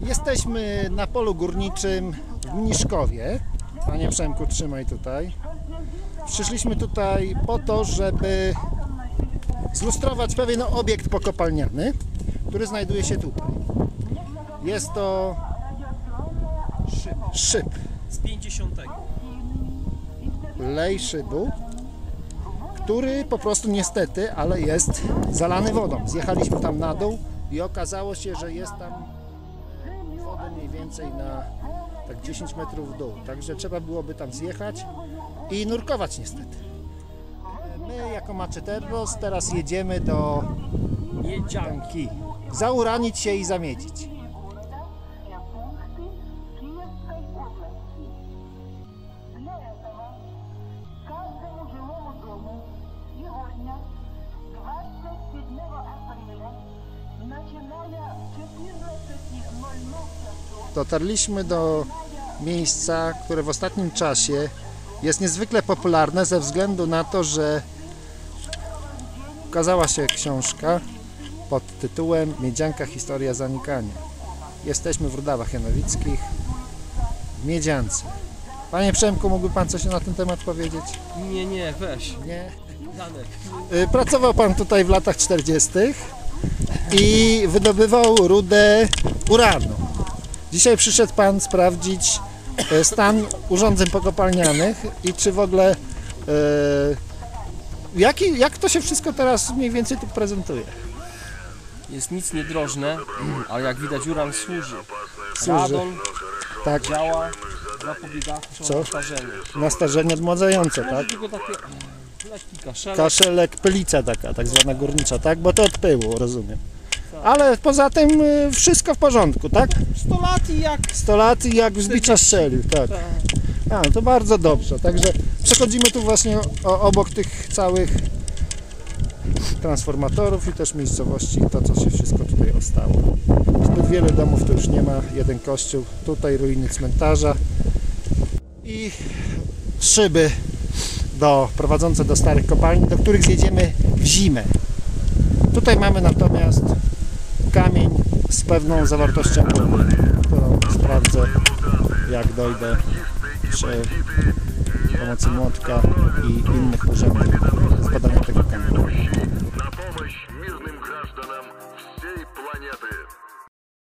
Jesteśmy na polu górniczym w Mniszkowie. Panie Przemku, trzymaj tutaj. Przyszliśmy tutaj po to, żeby zlustrować pewien obiekt pokopalniany, który znajduje się tutaj. Jest to szyb, Z 50. lej szybu, który po prostu niestety, ale jest zalany wodą. Zjechaliśmy tam na dół i okazało się, że jest tam e, wody mniej więcej na tak 10 metrów w dół. Także trzeba byłoby tam zjechać i nurkować niestety. E, My jako Maczeteros teraz jedziemy do Miedzianki. Zauranić się i zamiedzić. Dotarliśmy do miejsca, które w ostatnim czasie jest niezwykle popularne ze względu na to, że ukazała się książka pod tytułem Miedzianka Historia Zanikania. Jesteśmy w Rudawach Janowickich, w Miedziance. Panie Przemku, mógłby Pan coś na ten temat powiedzieć? Nie, nie, weź. Nie. Janek. Y, Pracował Pan tutaj w latach 40. i wydobywał rudę uranu. Dzisiaj przyszedł Pan sprawdzić e, stan urządzeń pokopalnianych i czy w ogóle e, jaki, jak to się wszystko teraz mniej więcej tu prezentuje? Jest nic niedrożne, ale jak widać uran służy. Służy. Radon Tak, działa, zapobiega Co? starzeniu. na starzenie odmładzające, tak? Lekki kaszelek. Kaszelek, pylica taka, tak zwana górnicza, tak? Bo to od pyłu, rozumiem. Ale poza tym y, wszystko w porządku, tak? 100 lat i jak 100 lat i jak strzelił, tak. A, no to bardzo dobrze. Także przechodzimy tu właśnie obok tych całych transformatorów i też miejscowości, to co się wszystko tutaj ostało. Zbyt wiele domów tu już nie ma, jeden kościół, tutaj ruiny cmentarza i szyby do, prowadzące do starych kopalni, do których zjedziemy w zimę. Tutaj mamy natomiast kamień z pewną zawartością wody, którą sprawdzę jak dojdę przy pomocy młotka i innych urzędów zbadania tego kamienia.